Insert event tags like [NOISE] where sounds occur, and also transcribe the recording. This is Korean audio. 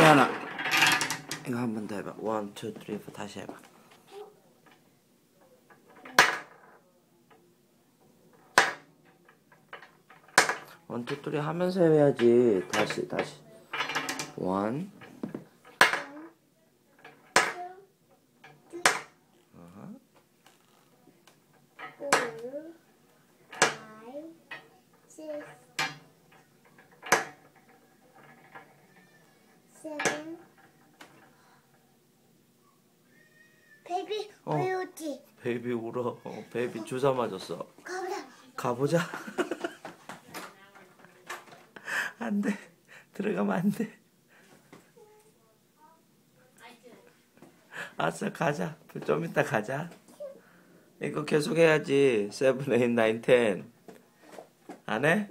리안아 이거 한 번 더 해봐. 원, 투, 쓰리, 포 다시 해봐. 원, 투, 쓰리 하면서 해야지. 다시 다시. 원. four, seven. 베이비 어. 왜 웃지? 베이비 울어 어, 베이비 주사 맞았어 가보자. 가보자 [LAUGHS] 안 돼 들어가면 안돼 알았어 가자 좀 이따 가자 이거 계속 해야지 세븐, 에잇, 나인, 텐 안 해?